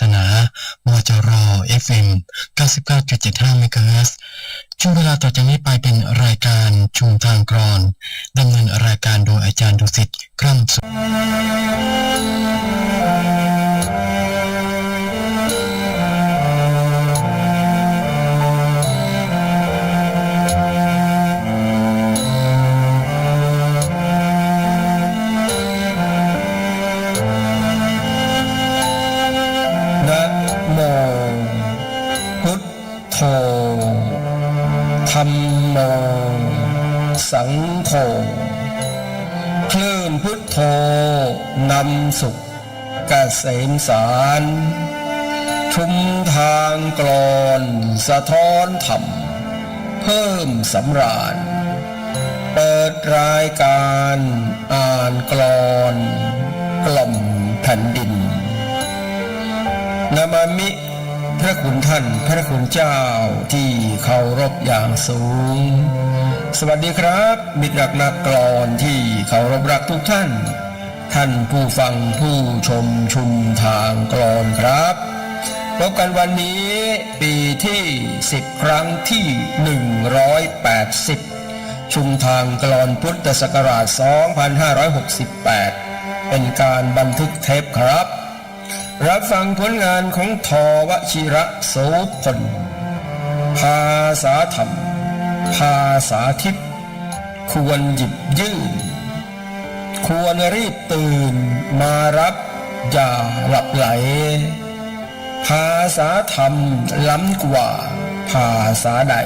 สนา มจร FM 99.75เมกะเฮิรตซ์ช่วงเวลาต่อจากนี้ไปเป็นรายการชุมทางกรอนดำเนินรายการโดยอาจารย์ดุสิตกล้ำสุข สุขเกษมสารชุมทางกลอนสะท้อนธรรม เพิ่มสำราญ เปิดรายการอ่านกลอน กล่อมแผ่นดินนามามิพระคุณท่านพระคุณเจ้าที่เคารพอย่างสูง สวัสดีครับมิตรรักนักกลอนที่เคารพรักทุกท่าน ท่านผู้ฟังผู้ชมชุมทางกลอนครับ พบกันวันนี้ปีที่ 10 ครั้งที่ 180 ชุมทางกลอนพุทธศักราช 2568 เป็นการบันทึกเทปครับ รับฟังผลงานของทวชิระโสพลภาษาธรรม ภาษาทิพย์ควรหยิบยื่น ควรรีบตื่นมารับอย่าหลับไหล ภาษาธรรมล้ำกว่าภาษาใด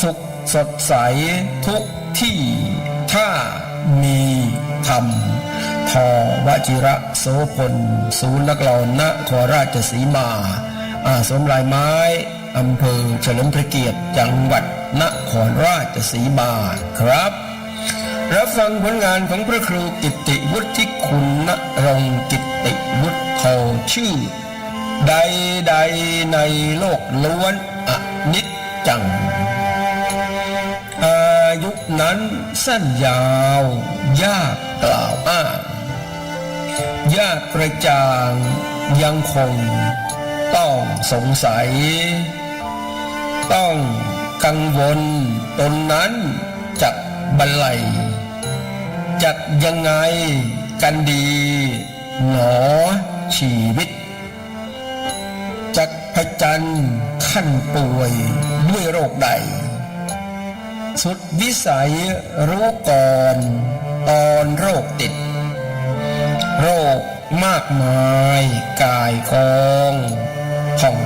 สุขสดใสทุกที่ถ้ามีธรรมทอวจิระโสพลศูนย์นักลอนนครราชสีมาอาสมลายไม้อำเภอเฉลิมพระเกียรติจังหวัดนครราชสีมาครับ รับฟังผลงานของพระครูกิตติวุฒิคุณณรงกิตติวุฒิโทชื่อ ใดใดในโลกล้วนอนิจจัง อายุนั้นสั้นยาว ยากกล่าวอ้างยากกระจ่างยังคง ต้องสงสัย ต้องกังวลตนนั้นจักบรรลัย จักยังไงกันดีหนอชีวิต จักพจันขั้นป่วยด้วยโรคใด สุดวิสัยรู้ก่อนตอนโรคติด โรคมากมายกายกองผ่อง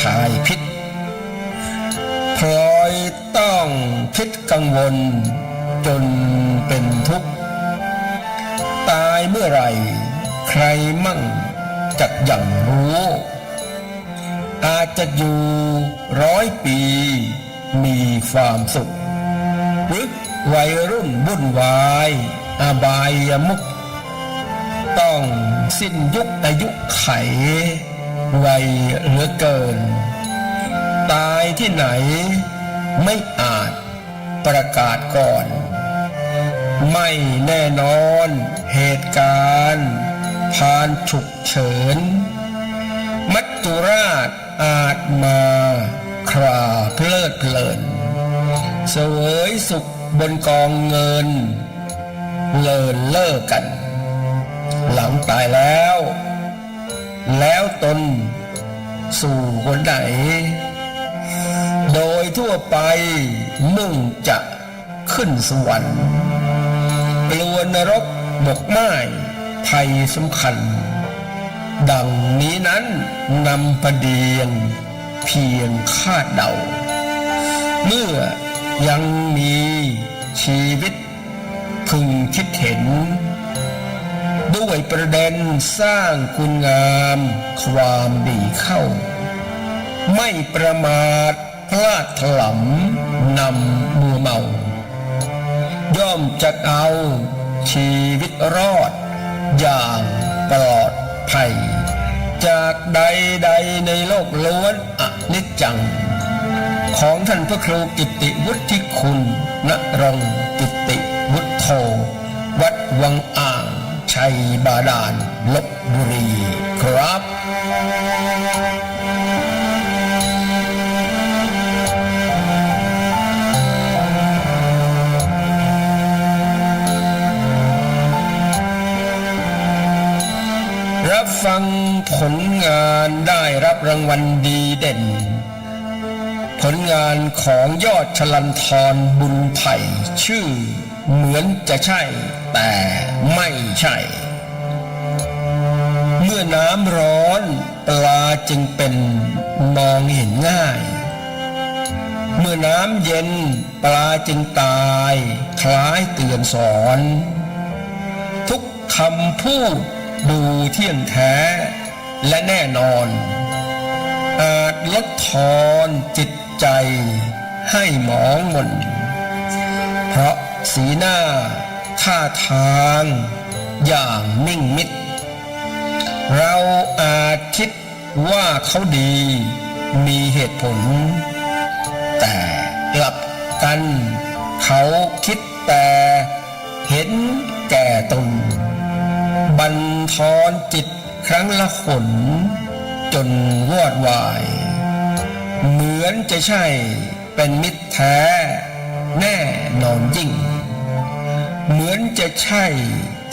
ถ่ายพิษพลอยต้องคิดกังวลจนเป็นทุกข์ายเมื่อไหรใครมั่งจักอย่างรู้ อาจจะอยู่ร้อยปี มีความสุข หรือวัยรุ่นบุ่นวาย อาบายมุก ต้องสิ้นยุคอายุไข วัยเหลือเกิน ตายที่ไหนไม่อาจประกาศก่อน ไม่แน่นอน เหตุการณ์ผ่านฉุกเฉิน มัจจุราชอาจมาคราเพลิดเพลิน เสวยสุขบนกองเงิน เลินเลิกกัน หลังตายแล้ว แล้วตนสู่คนไหน โดยทั่วไปมุ่งจะขึ้นสวรรค์ กลัวนรกบกไม้ภัยสำคัญ ดังนี้นั้นนำประเดียงเพียงคาดเดา เมื่อยังมีชีวิตพึงคิดเห็น ด้วยประเด็นสร้างคุณงามความดีเข้า ไม่ประมาทพลาดถลำนำมัวเมา ย่อมจะเอาชีวิตรอด อย่างปลอดภัย จากใดใดในโลกล้วนอนิจจัง ของท่านพระครูกิตติวุฒิคุณณรงกิตติวุฒโธวัดวังอ่างชัยบาดาลลบบุรีครับับฟังผลงานได้รับรางวัลดีเด่น ผลงานของยอดชลันทรบุญไผ่ชื่อ เหมือนจะใช่ แต่ไม่ใช่ เมื่อน้ำร้อนปลาจึงเป็นมองเห็นง่าย เมื่อน้ำเย็นปลาจึงตาย คล้ายเตือนสอน ทุกคำพูด ดูเที่ยงแท้และแน่นอน อาจลดทอนจิตใจให้หมองหม่น เพราะสีหน้าท่าทางอย่างนิ่งมิด เราอาจคิดว่าเขาดีมีเหตุผล แต่กลับกัน เขาคิดแต่เห็นแก่ตน บันทอนจิตครั้งละขน จนวอดวาย เหมือนจะใช่เป็นมิตรแท้ แน่นอนยิ่ง เหมือนจะใช่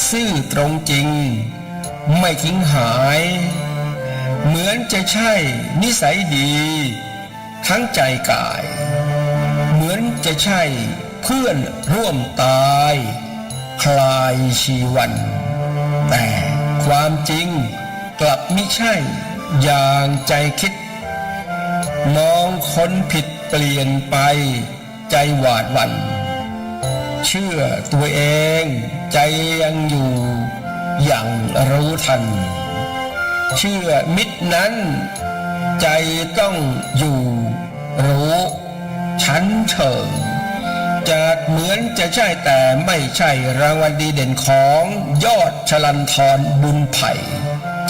ซื่อตรงจริง ไม่ทิ้งหาย เหมือนจะใช่นิสัยดี ทั้งใจกาย เหมือนจะใช่เพื่อนร่วมตาย คลายชีวัน แต่ความจริงกลับไม่ใช่อย่างใจคิด มองคนผิดเปลี่ยนไปใจหวาดหวันเชื่อตัวเองใจยังอยู่อย่างรู้ทัน เชื่อมิตรนั้น ใจต้องอยู่รู้ชั้นเชิง จะเหมือนจะใช่แต่ไม่ใช่รางวัลดีเด่นของยอดชลันทรบุญไผ่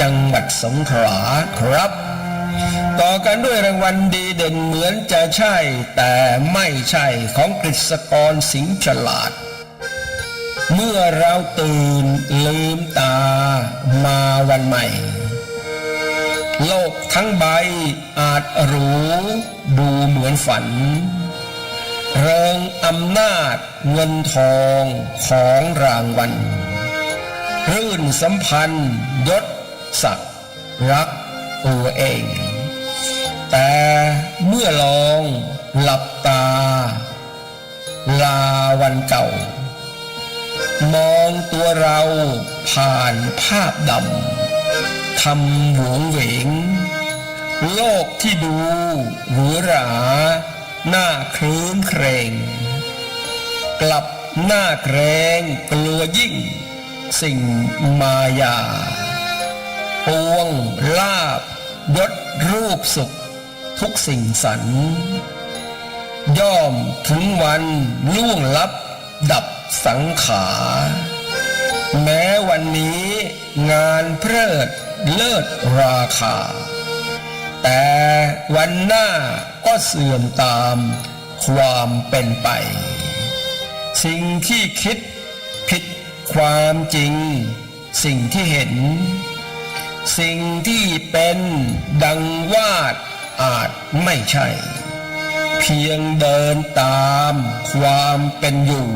จังหวัดสงขลาครับ ต่อกันด้วยรางวัลดีเด่นเหมือนจะใช่ แต่ไม่ใช่ของกฤษกรสิงห์ฉลาด เมื่อเราตื่นลืมตามาวันใหม่โลกทั้งใบอาจรู้ดูเหมือนฝัน เริงอำนาจเงินทองของรางวัลรื่นสัมพันธ์ยศศักดิ์รักตัวเอง แต่เมื่อลองหลับตา ลาวันเก่า มองตัวเราผ่านภาพดำทำหวงเหวงโลกที่ดูหรูหรา หน้าคลื้นเครงกลับหน้าเกรงกลัวยิ่ง สิ่งมายาปวงลาบยศรูปสุข ทุกสิ่งสรรย่อมถึงวันล่วงลับดับสังขารแม้วันนี้งานเพลิดเลิศราคา แต่วันหน้าก็เสื่อมตามความเป็นไป สิ่งที่คิดผิดความจริง สิ่งที่เห็น สิ่งที่เป็นดังวาดอาจไม่ใช่ เพียงเดินตามความเป็นอยู่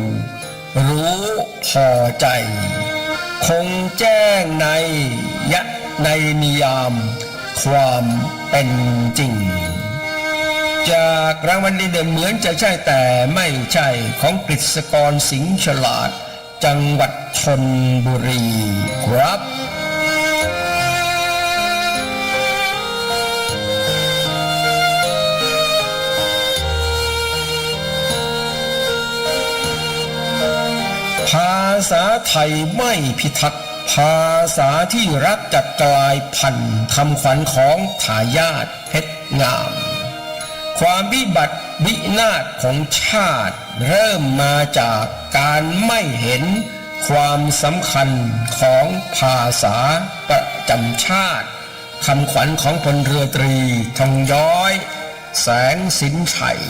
รู้พอใจ คงแจ้งในยะในนิยาม ความเป็นจริง จากรางวัลดีเด่นเหมือนจะใช่แต่ไม่ใช่ของกฤษกรสิงห์ฉลาด จังหวัดชนบุรีครับภาษาไทยไม่พิทักษ์ ภาษาที่รักจัดกลายพันธุ์คำขวัญของทายาทเพชรงาม ความวิบัติวินาศของชาติ เริ่มมาจากการไม่เห็นความสำคัญของภาษาประจำชาติคำขวัญของพลเรือตรีทองย้อย แสงสินชัย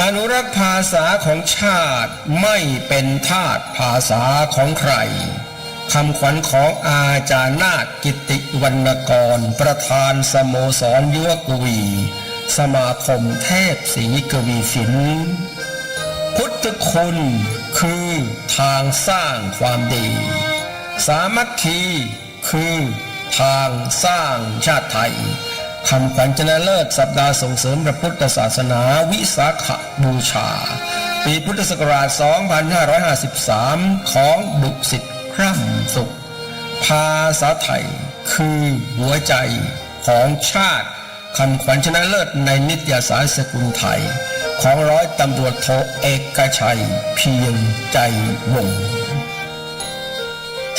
อนุรักษ์ภาษาของชาติไม่เป็นทาสภาษาของใครคำขวัญของอาจารย์นาฏกิติวรรณกร ประธานสโมสรยุวกวี สมาคมเทพศรีกวีศิลป์พุทธคุณคือทางสร้างความดี สามัคคีคือทางสร้างชาติไทย คำขวัญชนะเลิศสัปดาห์ส่งเสริมพระพุทธศาสนาวิสาขบูชา ปีพุทธศักราช 2553 ของดุสิตคร่ำสุข ภาษาไทย คือหัวใจของชาติคำขวัญชนะเลิศในนิตยสารสกุลไทย ของร้อยตำรวจโทเอกชัย เพียงใจวงศ์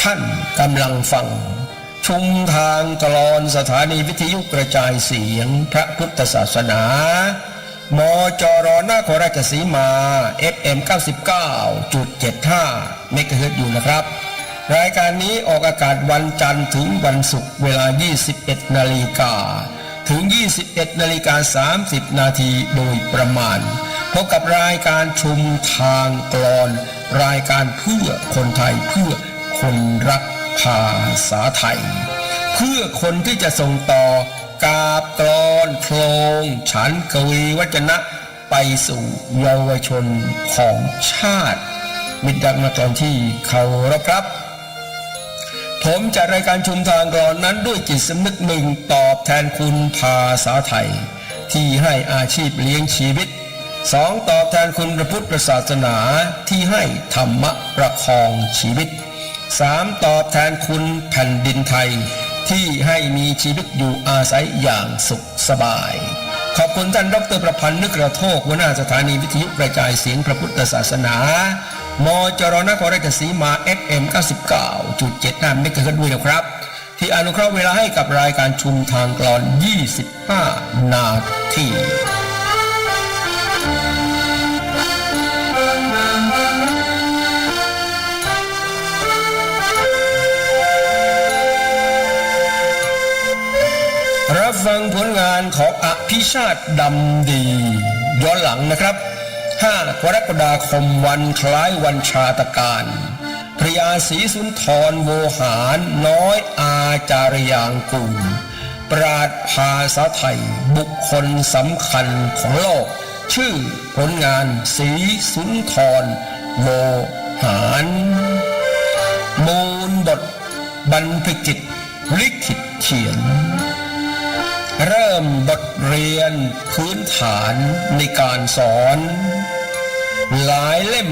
ท่านกำลังฟัง ชุมทางกลอนสถานีวิทยุกระจายเสียงพระพุทธศาสนามจรนาโคราชสีมา FM 99.75เมกะเฮิรตอยู่นะครับ รายการนี้ออกอากาศวันจันทร์ถึงวันศุกร์เวลา 21 นาฬิกา ถึง 21 นาฬิกา 30 นาทีโดยประมาณ พบกับรายการชุมทางกลอน รายการเพื่อคนไทยเพื่อคนรัก ภาษาไทย เพื่อคนที่จะส่งต่อกาบกลอนโคลงฉันกวีวัจนะไปสู่เยาวชนของชาติ มิตรรักนักกลอนที่เขารพครับ ผมจัดรายการชุมทางกลอนนั้นด้วยจิตสำนึกหนึ่งตอบแทนคุณภาษาไทย ที่ให้อาชีพเลี้ยงชีวิตสองตอบแทนคุณพระพุทธศาสนาที่ให้ธรรมะประคองชีวิต สามตอบแทนคุณแผ่นดินไทย ที่ให้มีชีวิตอยู่อาศัยอย่างสุขสบาย ขอบคุณท่านดรประพันธ์นึกกระโทกหัวหน้าสถานีวิทยุกระจายเสียงพระพุทธศาสนามจรนครราชสีมา FM 99.75เมกะเฮิรตซ์ด้วยนะครับ ที่อนุเคราะห์เวลาให้กับรายการชุมทางกลอน 25 นาที รับฟังผลงานของอภิชาติดำดี ย้อนหลังนะครับ 5 กรกฎาคมวันคล้ายวันชาตการพระยาศรีสุนทรโวหารน้อยอาจารยางกูลปราดภาษาไทย บุคคลสำคัญของโลก ชื่อผลงานศรีสุนทรโวหารมูลบทบรรพกิจลิขิตเขียน เริ่มบทเรียนพื้นฐานในการสอน หลายเล่ม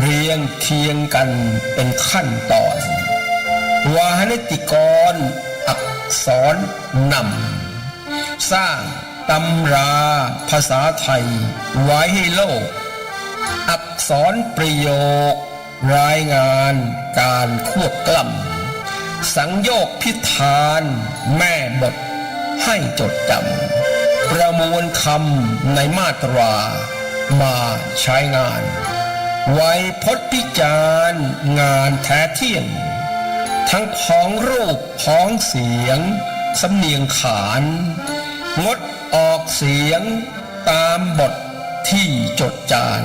เรียงเคียงกันเป็นขั้นตอน วาหนิติกรอักษรนำสร้างตำราภาษาไทยไว้ให้โลก อักษรประโยค รายงานการควบกล่ำสังโยกพิธาน แม่บท ให้จดจำประมวลคำในมาตรา มาใช้งาน ไว้พจพิจารณ์งานแท้เที่ยง ทั้งพ้องรูปพ้องเสียง สำเนียงขาน งดออกเสียงตามบทที่จดจาน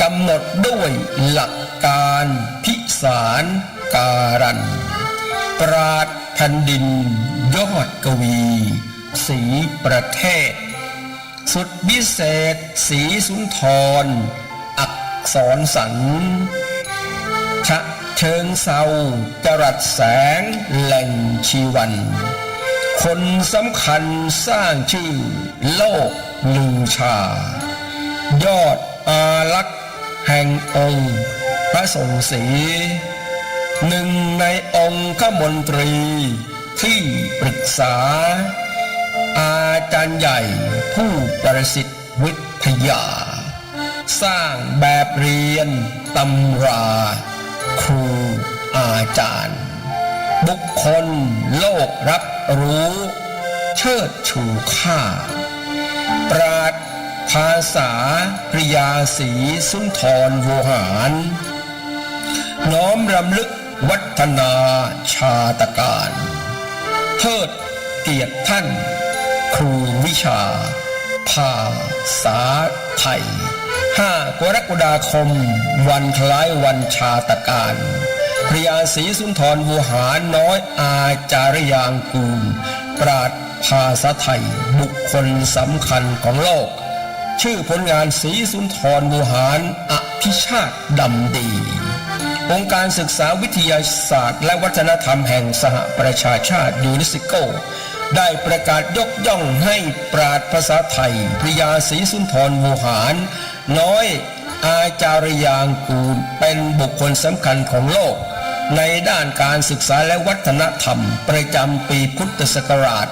กำหนดด้วยหลักการพิสารการัน ปราดแผ่นดิน ยอดกวีสีประเทศ สุดวิเศษ สีสุนทร อักษรสันชะเชิงเศร้าจรัสแสงแหล่งชีวัน คนสำคัญสร้างชื่อโลกลือชา ยอดอาลักษ์แห่งองค์ พระทรงศีหนึ่งในองค์ขมนตรี ที่ปรึกษา อาจารย์ใหญ่ผู้ประสิทธิ์วิทยา สร้างแบบเรียนตำรา ครูอาจารย์ บุคคลโลกรับรู้ เชิดชูค่า ปราดภาษาปริยาสีสุนทรโวหาร น้อมรำลึกวัฒนาชาตการ เทิดเกียรติท่าน ครูวิชา ภาษาไทย 5 กรกฎาคม วันคล้ายวันชาตการพระยาศรีสุนทรวูหารน้อยอาจารยางกูล ปราดภาษาไทย บุคคลสำคัญของโลก ชื่อผลงานศรีสุนทรวูหารอภิชาติดำดี องค์การศึกษาวิทยาศาสตร์ และวัฒนธรรมแห่งสหประชาชาติยูนิสโกได้ประกาศยกย่องให้ปราดภาษาไทย ปริยาศรีสุนทรวูหาร น้อยอาจารยางกูลเป็นบุคคลสำคัญของโลก ในด้านการศึกษาและวัฒนธรรม ประจำปีพุทธศักราช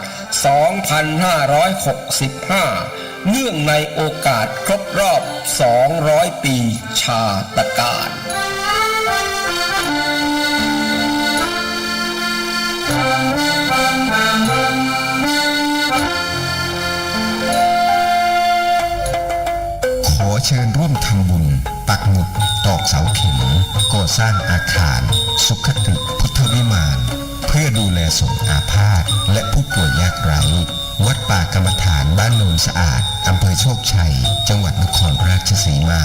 2565 เนื่องในโอกาสครบรอบ 200 ปีชาตการ ขอเชิญร่วมทำบุญ ปักหมุดตอกเสาเข็มก่อสร้างอาคาร สุขติพุทธวิมาน เพื่อดูแลสงอาพาธและผู้ป่วยยากไร้วัดป่ากรรมฐานบ้านโนนสะอาด อำเภอโชคชัย จังหวัดนครราชสีมา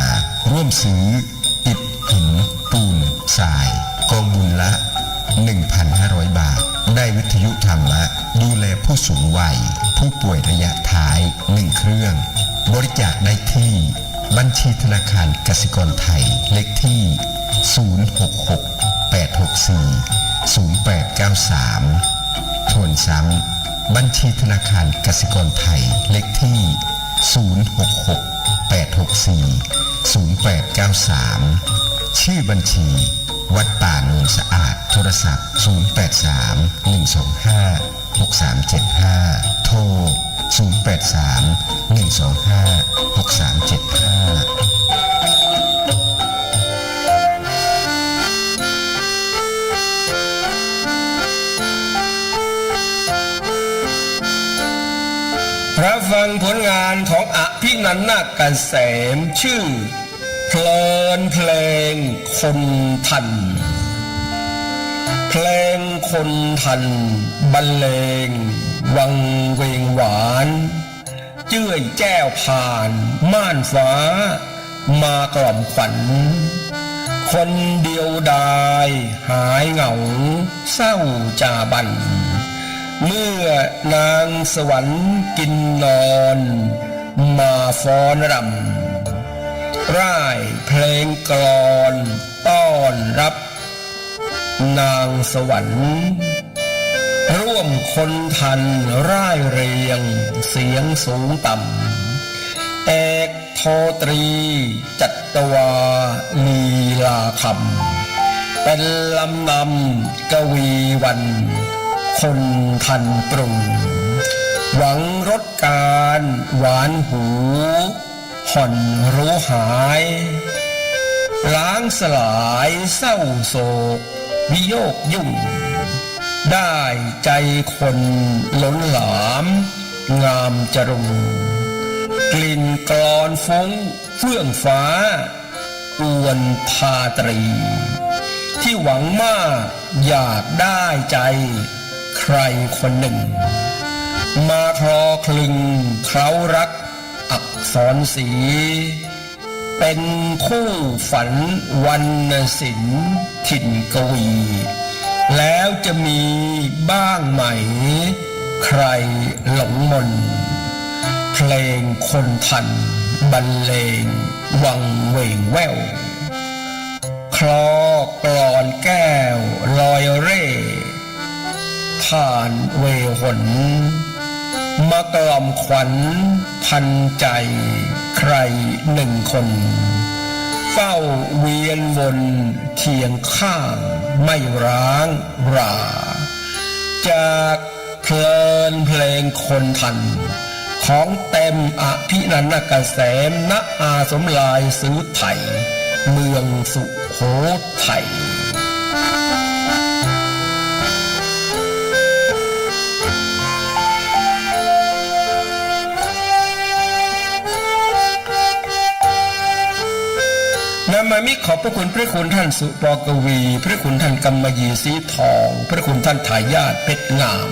ร่วมซื้ออิฐหินปูนทราย กองบุญละ 1,500 บาท ได้วิทยุธรรมะ ดูแลผู้สูงวัย ผู้ป่วยระยะท้าย 1 เครื่อง บริจาคได้ที่ บัญชีธนาคารกสิกรไทย เลขที่ 066 864 0893 ทวนซ้ำ บัญชีธนาคารกสิกรไทย เลขที่ 066 864 0893 ชื่อบัญชี วัดป่าโนนสะอาด โทรศัพท์ 083 125 6375 โทร 083 125 6375พระฟังผลงานของอภินันนาคเกษมชื่อ เพลินเพลงคนทัน เพลงคนทันบรรเลง วังเวงหวาน เจื้อยแจ้วผ่าน ม่านฟ้า มากล่อมขวัญ คนเดียวดายหายเหงา เศร้าจาบัน เมื่อนางสวรรค์กินนอน มาฟ้อนรำ ร่ายเพลงกลอนต้อนรับ นางสวรรค์ ร่วมคนทันร่ายเรียง เสียงสูงต่ำ เอกโทตรี จัตวาลีลาคำเป็นลำนำกวีวัน คนทันปรุง หวังรสการหวานหู ห่อนรู้หาย ล้างสลายเศร้าโศก วิโยกยุ่ง ได้ใจคนล้นหลาม งามจรุง กลิ่นกรอนฟุ้งเฟื่องฟ้าอวนพาตรี ที่หวังมากอยากได้ใจ ใครคนหนึ่ง มาคลอคลึงเคล้ารัก สอักษรสี เป็นคู่ฝันวันศิลป์ถิ่นกวี แล้วจะมีบ้างไหม ใครหลงมน เพลงคนทัน บรรเลง วังเวงแววคลอกลอนแก้ว ลอยเร่ผ่านเวหน มากล่อมขวัญพันใจใครหนึ่งคน เฝ้าเวียนวนเคียงข้างไม่ร้างรา จากเพลินเพลงคนทัน ของเต็มอภินันกเกษมณอาสมลายซื้อไทย เมืองสุโขทัย นามามิขอบพระคุณพระคุณท่านสุปอกวี พระคุณท่านกำมะยีสีทอง พระคุณท่านทายาทเพชรงาม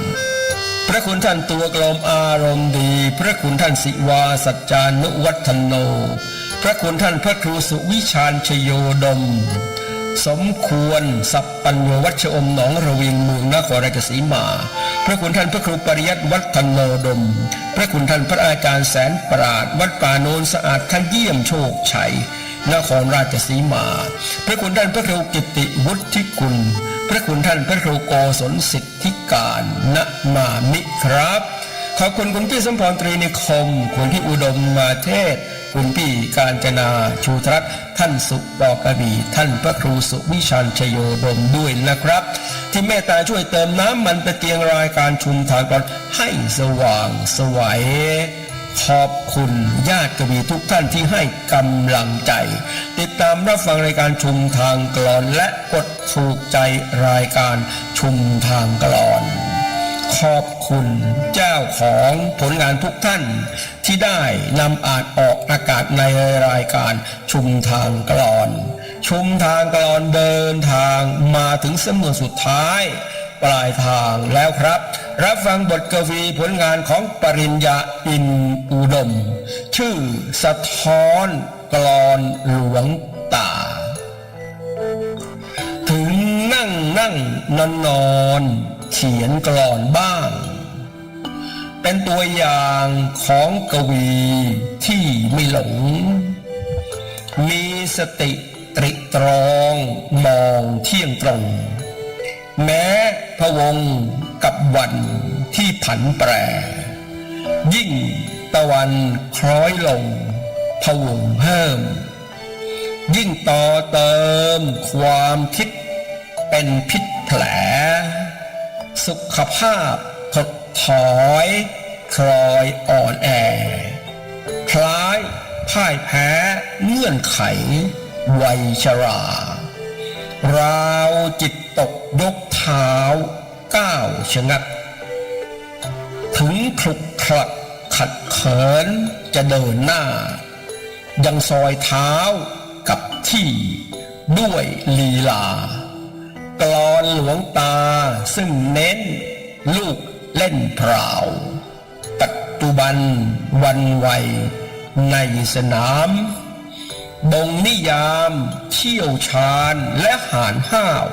พระคุณท่านตัวกลมอารมณ์ดี พระคุณท่านสิวาสัจจานุวัฒโน พระคุณท่านพระครูสุวิชาญชโยดม สมควรสัพปัญโยวัชอมหนองระเวียงเมืองนครราชสีมา พระคุณท่านพระครูปริยัติวัฒโนดม พระคุณท่านพระอาจารย์แสนปราดวัดป่าโนนสะอาดท่านเยี่ยมโชคชัย นครราชสีมา พระคุณท่านพระครูกิติวุฒิคุณ พระคุณท่านพระครูโกศลสิทธิการณมามิครับ ขอบคุณคุณพี่สมพรตรีนิคม คุณพี่อุดมมาเทศ คุณพี่การจนาชูทรัตท่านสุปอกระบีท่านพระครูสุวิชันชโยดมด้วยนะครับ ที่เมตตาช่วยเติมน้ำมันตะเกียงรายการชุมทางก่อนให้สว่างสวัย ขอบคุณญาติกวีทุกท่านที่ให้กำลังใจ ติดตามรับฟังรายการชุมทางกลอน และกดถูกใจรายการชุมทางกลอน ขอบคุณเจ้าของผลงานทุกท่านที่ได้นำอาจออกอากาศในรายการชุมทางกลอน ชุมทางกลอนเดินทางมาถึงเสมอสุดท้าย ปลายทางแล้วครับ รับฟังบทกวีผลงานของปริญญาอินอุดม ชื่อสะท้อนกลอนหลวงตา ถึงนั่งนั่งนอนนอนเขียนกลอนบ้าง เป็นตัวอย่างของกวีที่ไม่หลง มีสติตริตรองมองเที่ยงตรง แม้พะวงกับวันที่ผันแปร ยิ่งตะวันคล้อยลงพวงเพิ่ม ยิ่งต่อเติมความคิดเป็นพิษแผล สุขภาพถดถอยคลอยอ่อนแอ คล้ายพ่ายแพ้เงื่อนไข วัยชรา ราวจิตตกยก เท้าก้าวชะงักถึงคลุกคลักขัดเขินจะเดินหน้า ยังซอยเท้ากับที่ด้วยลีลากลอนหลวงตาซึ่งเน้นลูกเล่นพราปัจจุบันวันวัยในสนามบ่งนิยามเชี่ยวชาญและหานห้าว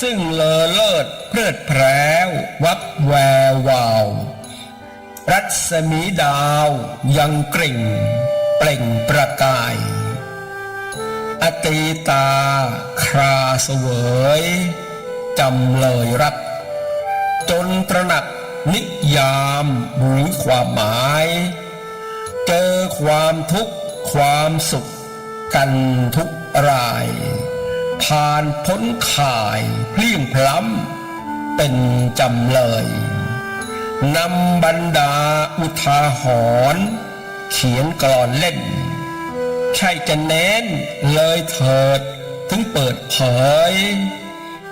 ซึ่งเลอเลิศเพลิดแพรววับแวววาว รัศมีดาวยังกริ่ง เปล่งประกาย อตีตา คราเสวยจำเลยรัก จนตระหนักนิยามหรือความหมาย เจอความทุกข์ความสุขกันทุกราย ผ่านพ้นข่ายเพลี่ยงพล้ำเป็นจำเลยนำบรรดาอุทาหรณ์เขียนกลอนเล่น ใช่จะเน้นเลยเถิดถึงเปิดเผย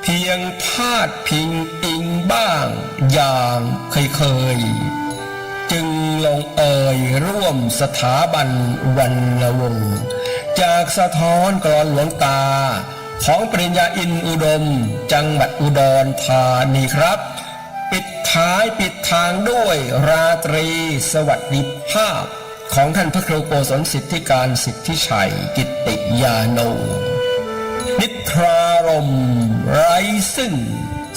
เพียงพาดพิงอิงบ้างอย่างเคยเคยๆจึงลงเอ่ยร่วมสถาบันวันละวง จากสะท้อนกรอนหลวงตา ของปริญญาอินอุดม จังหวัดอุดรธานีครับ ปิดท้ายปิดทางด้วยราตรีสวัสดิภาพ ของท่านพระครูโกศลสิทธิการสิทธิชัยกิตติยาโนนิทรารมณ์ไร้ซึ่ง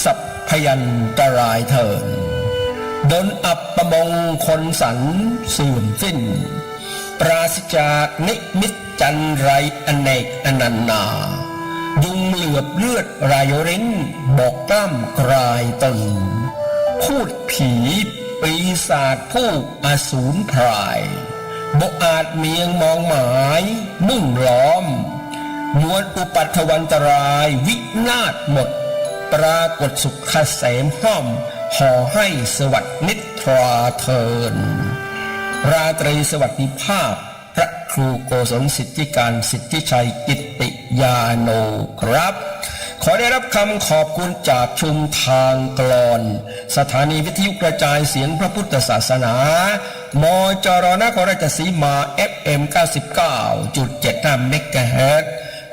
สัพพยันตรายเถินดนอับประมงคนสันเสื่อมสิ้น ปราศจากนิมิตจันไรอเนกอนันนา เหลือบเลือดรายริ้นบอกกล้ำกลายตึง พูดผีปีศาจผู้อสูรพรายบกอาจเมียงมองหมาย มุ่งล้อมมวลอุปัทวันตรายวินาศหมด ปรากฏสุขเกษมห้อมห่อให้สวัสดินิทราเทิน ราตรีสวัสดิภาพ ระครูโกศลสิทธิการสิทธิชัยกิตติยาโนครับ ขอได้รับคำขอบคุณจากชุมทางกลอน สถานีวิทยุกระจายเสียงพระพุทธศาสนา มจรนครราชสีมา FM 99.75เมกะเฮิรต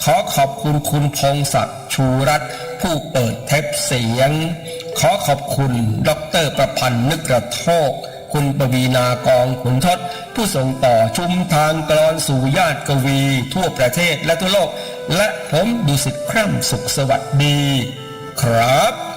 ขอขอบคุณคุณพงศักดิ์ชูรัตน์ผู้เปิดเทปเสียง ขอขอบคุณ ดรประพันธ์นึกกระโทก คุณปวีนากองขุนทศ ผู้ส่งต่อชุมทางกรอนสู่ญาติกวี ทั่วประเทศและทั่วโลก และผมดุสิตคร่ำสุขสวัสดี ครับ